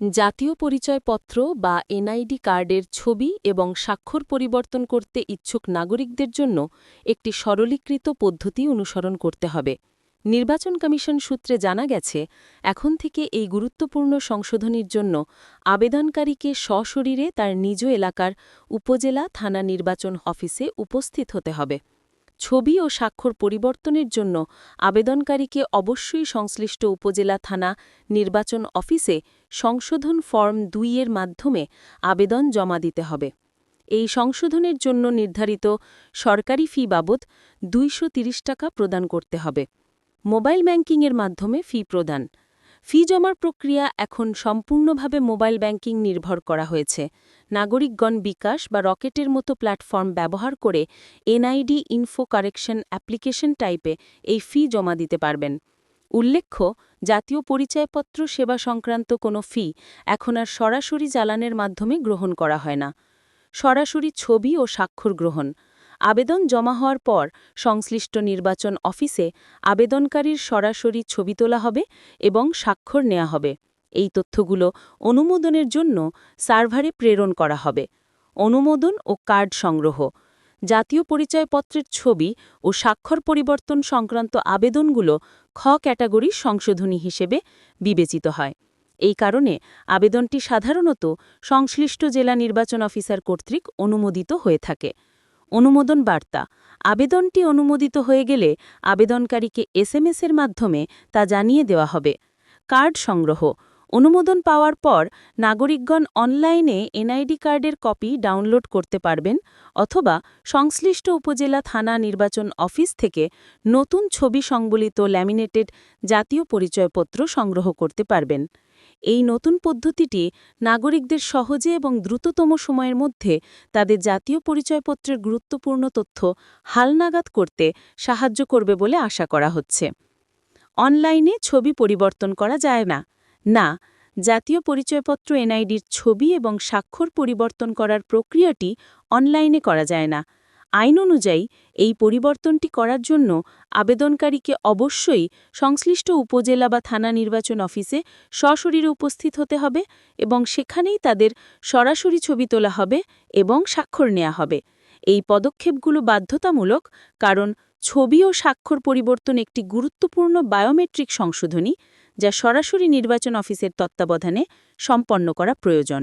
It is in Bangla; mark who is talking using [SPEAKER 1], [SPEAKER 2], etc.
[SPEAKER 1] জাতীয় পরিচয়পত্র বা এনআইডি কার্ডের ছবি এবং স্বাক্ষর পরিবর্তন করতে ইচ্ছুক নাগরিকদের জন্য একটি সরলীকৃত পদ্ধতি অনুসরণ করতে হবে। নির্বাচন কমিশন সূত্রে জানা গেছে, এখন থেকে এই গুরুত্বপূর্ণ সংশোধনীর জন্য আবেদনকারীকে সশরীরে তার নিজ এলাকার উপজেলা থানা নির্বাচন অফিসে উপস্থিত হতে হবে। ছবি ও স্বাক্ষর পরিবর্তনের জন্য আবেদনকারীকে অবশ্যই সংশ্লিষ্ট উপজেলা থানা নির্বাচন অফিসে সংশোধন ফর্ম দুই এর মাধ্যমে আবেদন জমা দিতে হবে। এই সংশোধনের জন্য নির্ধারিত সরকারি ফি বাবদ দুইশো টাকা প্রদান করতে হবে। মোবাইল ব্যাংকিংয়ের মাধ্যমে ফি প্রদান। ফি জমার প্রক্রিয়া এখন সম্পূর্ণভাবে মোবাইল ব্যাংকিং নির্ভর করা হয়েছে। নাগরিকগণ বিকাশ বা রকেটের মতো প্ল্যাটফর্ম ব্যবহার করে এনআইডি ইনফো কারেকশন অ্যাপ্লিকেশন টাইপে এই ফি জমা দিতে পারবেন। উল্লেখ্য, জাতীয় পরিচয়পত্র সেবা সংক্রান্ত কোনো ফি এখন আর সরাসরি চালানের মাধ্যমে গ্রহণ করা হয় না। সরাসরি ছবি ও স্বাক্ষর গ্রহণ। আবেদন জমা হওয়ার পর সংশ্লিষ্ট নির্বাচন অফিসে আবেদনকারীর সরাসরি ছবি তোলা হবে এবং স্বাক্ষর নেওয়া হবে। এই তথ্যগুলো অনুমোদনের জন্য সার্ভারে প্রেরণ করা হবে। অনুমোদন ও কার্ড সংগ্রহ, জাতীয় পরিচয়পত্রের ছবি ও স্বাক্ষর পরিবর্তন সংক্রান্ত আবেদনগুলো খ ক্যাটাগরির সংশোধনী হিসেবে বিবেচিত হয়। এই কারণে আবেদনটি সাধারণত সংশ্লিষ্ট জেলা নির্বাচন অফিসার কর্তৃক অনুমোদিত হয়ে থাকে। অনুমোদন বার্তা। আবেদনটি অনুমোদিত হয়ে গেলে আবেদনকারীকে এসএমএস এর মাধ্যমে তা জানিয়ে দেওয়া হবে। কার্ড সংগ্রহ। অনুমোদন পাওয়ার পর নাগরিকগণ অনলাইনে এনআইডি কার্ডের কপি ডাউনলোড করতে পারবেন অথবা সংশ্লিষ্ট উপজেলা থানা নির্বাচন অফিস থেকে নতুন ছবি সংবলিত ল্যামিনেটেড জাতীয় পরিচয়পত্র সংগ্রহ করতে পারবেন। এই নতুন পদ্ধতিটি নাগরিকদের সহজে এবং দ্রুততম সময়ের মধ্যে তাদের জাতীয় পরিচয়পত্রের গুরুত্বপূর্ণ তথ্য হালনাগাদ করতে সাহায্য করবে বলে আশা করা হচ্ছে। অনলাইনে ছবি পরিবর্তন করা যায় না। না, জাতীয় পরিচয়পত্র এনআইডির ছবি এবং স্বাক্ষর পরিবর্তন করার প্রক্রিয়াটি অনলাইনে করা যায় না। আইন অনুযায়ী এই পরিবর্তনটি করার জন্য আবেদনকারীকে অবশ্যই সংশ্লিষ্ট উপজেলা বা থানা নির্বাচন অফিসে সশরীরে উপস্থিত হতে হবে এবং সেখানেই তাদের সরাসরি ছবি তোলা হবে এবং স্বাক্ষর নেওয়া হবে। এই পদক্ষেপগুলো বাধ্যতামূলক কারণ ছবি ও স্বাক্ষর পরিবর্তন একটি গুরুত্বপূর্ণ বায়োমেট্রিক সংশোধনী যা সরাসরি নির্বাচন অফিসের তত্ত্বাবধানে সম্পন্ন করা প্রয়োজন।